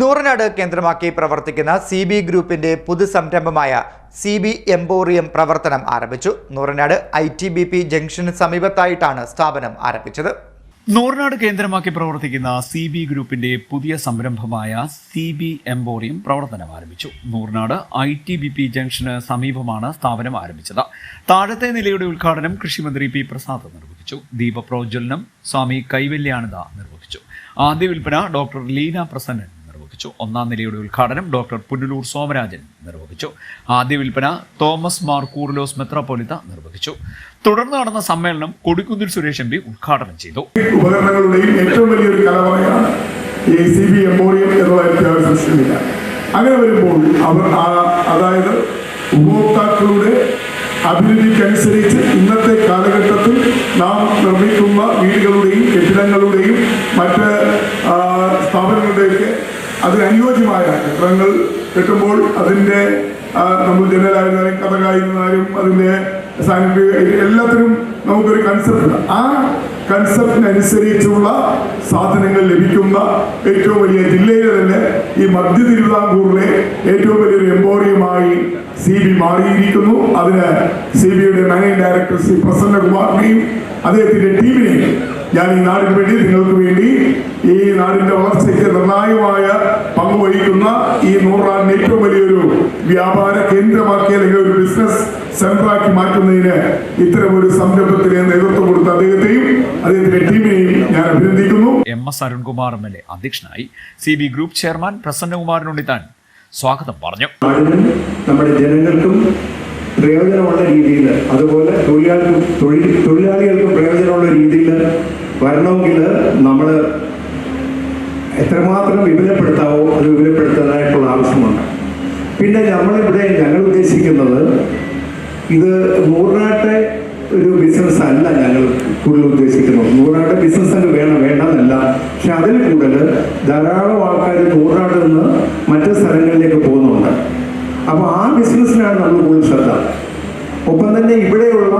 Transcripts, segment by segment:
നൂറനാട് കേന്ദ്രമാക്കി പ്രവർത്തിക്കുന്ന C B ഗ്രൂപ്പിന്റെ പുതുസംരംഭമായ സി ബി എംപോറിയം പ്രവർത്തനം ആരംഭിച്ചു. Nooranad I T B P junction സമീപത്തായിട്ടാണ് സ്ഥാപനം ആരംഭിച്ചത്. നൂറിനാട് കേന്ദ്രമാക്കി പ്രവർത്തിക്കുന്ന സി ബി ഗ്രൂപ്പിന്റെ പുതിയ സംരംഭമായ സി ബി എംപോറിയം പ്രവർത്തനം ആരംഭിച്ചു. Nooranad I T B P junction സമീപമാണ് സ്ഥാപനം ആരംഭിച്ചത്. താഴത്തെ നിലയുടെ ഉദ്ഘാടനം കൃഷിമന്ത്രി പി പ്രസാദ് നിർവഹിച്ചു. ദീപപ്രോജ്വലനം സ്വാമി കൈവല്യാനന്ദ നിർവഹിച്ചു. ആദ്യ വിൽപ്പന ഡോക്ടർ ലീന പ്രസന്നൻ നിർവഹിച്ചു. ഒന്നാം നിലയുടെ ഉദ്ഘാടനം ഡോക്ടർ പുനലൂർ സോമരാജൻ നിർവഹിച്ചു. ആദ്യ വിൽപ്പന തോമസ് മാർ കൂർലോസ് മെത്രാപ്പൊലിത്ത നിർവഹിച്ചു. തുടർന്ന് നടന്ന സമ്മേളനം കൊടിക്കുന്നിൽ സുരേഷ് എം പി ഉദ്ഘാടനം ചെയ്തു. ഏറ്റവും വലിയൊരു കലവറയാണ് സൃഷ്ടിക്കില്ല അങ്ങനെ വരുമ്പോൾ അവർ അതായത് ഉപഭോക്താക്കളുടെ അഭിരുചിക്കനുസരിച്ച് ഇന്നത്തെ കാലഘട്ടത്തിൽ നാം നിർമ്മിക്കുന്ന വീടുകളുടെയും കെട്ടിടങ്ങളുടെയും മറ്റ് ആ, ചിത്രങ്ങൾ കെട്ടുമ്പോൾ അതിന്റെ നമ്മൾ ജനലായിരുന്നാലും കഥകായിരുന്നാലും അതിന്റെ സാനിറ്ററി എല്ലാത്തിനും നമുക്കൊരു കൺസെപ്റ്റ് ആ കൺസെപ്റ്റിനനുസരിച്ചുള്ള സാധനങ്ങൾ ലഭിക്കുന്ന ഏറ്റവും വലിയ ജില്ലയിലെ തന്നെ ഈ മധ്യ തിരുവിതാംകൂറിലെ ഏറ്റവും വലിയൊരു എംപോറിയമായി സി ബി മാറിയിരിക്കുന്നു. അതിന് സി ബിയുടെ മാനേജിംഗ് ഡയറക്ടർ ശ്രീ പ്രസന്നകുമാറിനെയും അദ്ദേഹത്തിന്റെ ടീമിനെയും ഞാൻ ഈ നാടിന് വേണ്ടി നിങ്ങൾക്ക് വേണ്ടി ഈ നാടിന്റെ വളർച്ചയ്ക്ക് നിർണായകമായ പങ്കുവഹിക്കുന്ന ഈ നൂറാണ്ടിന് ഏറ്റവും വലിയൊരു വ്യാപാര കേന്ദ്രമാക്കി അല്ലെങ്കിൽ ഒരു ബിസിനസ് സെന്ററാക്കി മാറ്റുന്നതിന് ഇത്തരം ഒരു സംരംഭത്തിന് നേതൃത്വം കൊടുത്ത അദ്ദേഹത്തെയും അദ്ദേഹത്തിന്റെ ടീമിനെയും ഞാൻ അഭിനന്ദിക്കുന്നു. M S Arunkumar M L A അധ്യക്ഷനായി C B group chairman Prasannakumaran Unnithan സ്വാഗതം പറഞ്ഞു. നമ്മുടെ ജനങ്ങൾക്കും പ്രയോജനമുള്ള രീതിയിൽ അതുപോലെ തൊഴിലാളികൾക്കും തൊഴിലാളികൾക്കും പ്രയോജനമുള്ള രീതിയിൽ വരണമെങ്കിൽ നമ്മൾ എത്രമാത്രം വിപുലപ്പെടുത്താവോ അത് വിപുലപ്പെടുത്താനായിട്ടുള്ള ആവശ്യമാണ്. പിന്നെ നമ്മളിവിടെ ഞങ്ങൾ ഉദ്ദേശിക്കുന്നത് ഇത് നൂറിനാട്ടെ ഒരു ബിസിനസ് അല്ല ഞങ്ങൾ കൂടുതൽ ഉദ്ദേശിക്കുന്നത്. നൂറിനാട്ടെ ബിസിനസ് തന്നെ വേണം വേണ്ടെന്നല്ല പക്ഷെ അതിൽ കൂടുതൽ ധാരാളം ആൾക്കാർ നൂറിനാട് നിന്ന് മറ്റു സ്ഥലങ്ങളിലേക്ക് പോകുന്നുണ്ട്. അപ്പോൾ ആ ബിസിനസ്സിനാണ് നമ്മൾ കൂടുതൽ ശ്രദ്ധ. ഒപ്പം തന്നെ ഇവിടെയുള്ള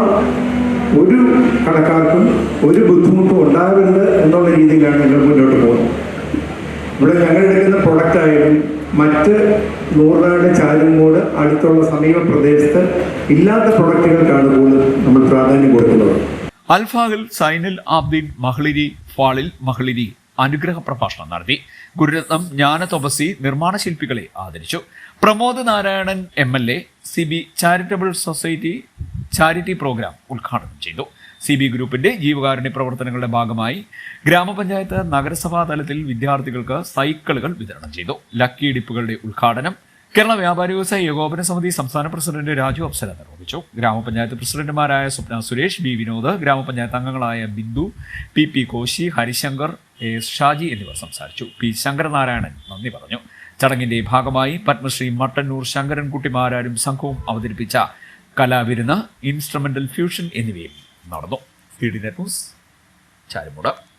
ഒരു കടക്കാർക്കും ഒരു ബുദ്ധിമുട്ടും ഉണ്ടാകരുത് എന്നുള്ള രീതിയിലാണ് ഞങ്ങൾ മുന്നോട്ട് പോകുന്നത്. ഇവിടെ ഞങ്ങൾ എടുക്കുന്ന പ്രൊഡക്റ്റ് ആയാലും മറ്റ് നൂറുനാട് ചാലുംകോട് അടുത്തുള്ള സമീപ പ്രദേശത്ത് ഇല്ലാത്ത പ്രൊഡക്റ്റുകൾക്കാണ് കൂടുതൽ നമ്മൾ പ്രാധാന്യം കൊടുക്കുന്നത്. അൽഫാഹിൽ സൈനിൽ ആബ്ദീൻ മഹ്ലിരി ഫാളിൽ മഹ്ലിരി അനുഗ്രഹ പ്രഭാഷണം നടത്തി. ഗുരുരത്നം ജ്ഞാന തപസി നിർമ്മാണ ശില്പികളെ ആദരിച്ചു. Pramod Narayanan M L A C B charitable society charity programme ഉദ്ഘാടനം ചെയ്തു. സി ബി ഗ്രൂപ്പിന്റെ ജീവകാരുണ്യ പ്രവർത്തനങ്ങളുടെ ഭാഗമായി ഗ്രാമപഞ്ചായത്ത് നഗരസഭാ തലത്തിൽ വിദ്യാർത്ഥികൾക്ക് സൈക്കിളുകൾ വിതരണം ചെയ്തു. ലക്കി ഇടിപ്പുകളുടെ ഉദ്ഘാടനം കേരള വ്യാപാരി വ്യവസായ ഏകോപന സമിതി സംസ്ഥാന പ്രസിഡന്റ് രാജു അപ്സര നിർവഹിച്ചു. ഗ്രാമപഞ്ചായത്ത് പ്രസിഡന്റുമാരായ സ്വപ്ന സുരേഷ് ബി വിനോദ് ഗ്രാമപഞ്ചായത്ത് അംഗങ്ങളായ Bindu P P Koshy Harishankar A Shaji എന്നിവർ സംസാരിച്ചു. പി ശങ്കരനാരായണൻ നന്ദി പറഞ്ഞു. ചടങ്ങിന്റെ ഭാഗമായി പത്മശ്രീ മട്ടന്നൂർ ശങ്കരൻകുട്ടിമാരാരും സംഘവും അവതരിപ്പിച്ച കലാവിരുന്ന് ഇൻസ്ട്രുമെന്റൽ ഫ്യൂഷൻ എന്നിവയും നടന്നു. ഇടി ന്യൂസ് ചാരുമുട.